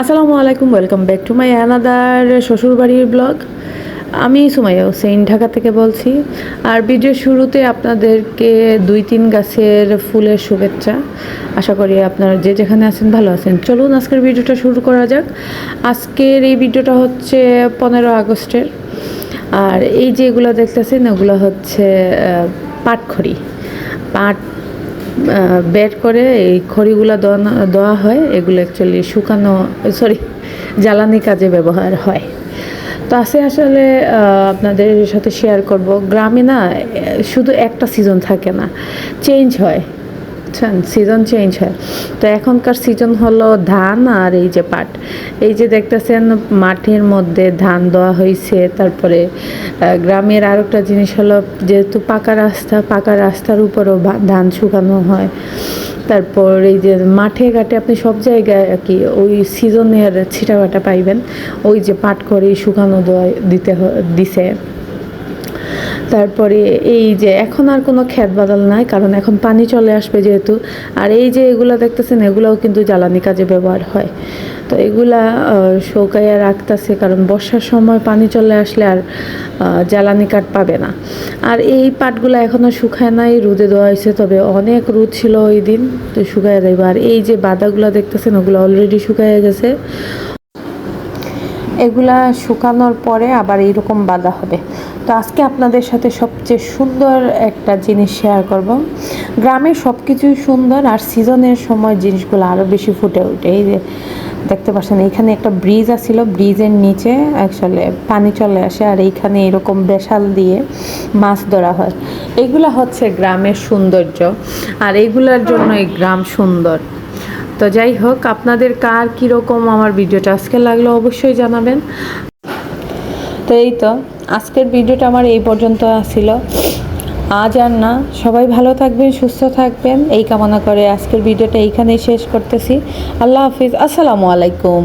আসসালামু আলাইকুম welcome back to my another শ্বশুরবাড়ির ব্লগ আমি সুমাইয়া হোসেন, ঢাকা থেকে বলছি। আর ভিডিওর শুরুতে আপনাদেরকে দুই তিন গাছের ফুলের শুভেচ্ছা। আশা করি আপনারা যে যেখানে আছেন, ভালো আছেন। চলুন আজকের ভিডিওটা শুরু করা যাক। আজকের এই ভিডিওটা হচ্ছে পনেরো আগস্টের। আর এই যে এগুলো দেখতেছেন, এগুলো হচ্ছে পাটখড়ি। পাট বের করে এই খড়িগুলো দেওয়া হয়। এগুলো অ্যাকচুয়ালি শুকানো সরি জ্বালানি কাজে ব্যবহার হয়। তো আছে আসলে আপনাদের সাথে শেয়ার করব। গ্রামে না শুধু একটা সিজন থাকে না চেঞ্জ হয়। বুঝছেন? সিজন চেঞ্জ হয়। তো এখনকার সিজন হলো ধান আর এই যে পাট। এই যে দেখতেছেন মাঠের মধ্যে ধান দেওয়া হয়েছে, তারপরে গ্রামের আরেকটা জিনিস হলো যেহেতু পাকা রাস্তা, পাকা রাস্তার উপরও ধান শুকানো হয়। তারপর এই যে মাঠে ঘাটে আপনি সব জায়গায় আর কি ওই সিজনের ছিটাফাটা পাইবেন। ওই যে পাট করে শুকানো দিতে দিছে। তারপরে এই যে এখন আর কোনো খ্যাত বাদাল নাই, কারণ এখন পানি চলে আসবে যেহেতু। আর এই যে এগুলো দেখতেছেন, এগুলাও কিন্তু জ্বালানি কাজে ব্যবহার হয়। তো এগুলা শুকাইয়া রাখতেছে কারণ বর্ষার সময় পানি চলে আসলে আর জ্বালানি কাঠ পাবে না। আর এই পাটগুলো এখনও শুকায় নাই, রোদে দেওয়া হয়েছে, তবে অনেক রোদ ছিল ওই দিন, তো শুকায় দেবে আর এই যে বাদাগুলো দেখতেছেন, ওগুলো অলরেডি শুকায় গেছে। এগুলা শুকানোর পরে আবার এইরকম বাঁধা হবে। তো আজকে আপনাদের সাথে সবচেয়ে সুন্দর একটা জিনিস শেয়ার করব। গ্রামের সব কিছুই সুন্দর আর সিজনের সময় জিনিসগুলো আরও বেশি ফুটে ওঠে। এই যে দেখতে পাচ্ছেন এখানে একটা ব্রিজ আছিল। ব্রিজের নিচে আসলে পানি চলে আসে আর এইখানে এরকম বেশাল দিয়ে মাছ ধরা হয়। এগুলা হচ্ছে গ্রামের সৌন্দর্য। আর এইগুলার জন্য এই গ্রাম সুন্দর। তো যাই হোক, আপনাদের কার কীরকম আমার ভিডিওটা আজকে লাগল অবশ্যই জানাবেন। তো এই তো, আজকের ভিডিওটা আমার এই পর্যন্ত ছিল। আজ আর না, সবাই ভালো থাকবেন, সুস্থ থাকবেন। এই কামনা করে আজকের ভিডিওটা এইখানেই শেষ করতেছি। আল্লাহ হাফিজ, আসসালামু আলাইকুম।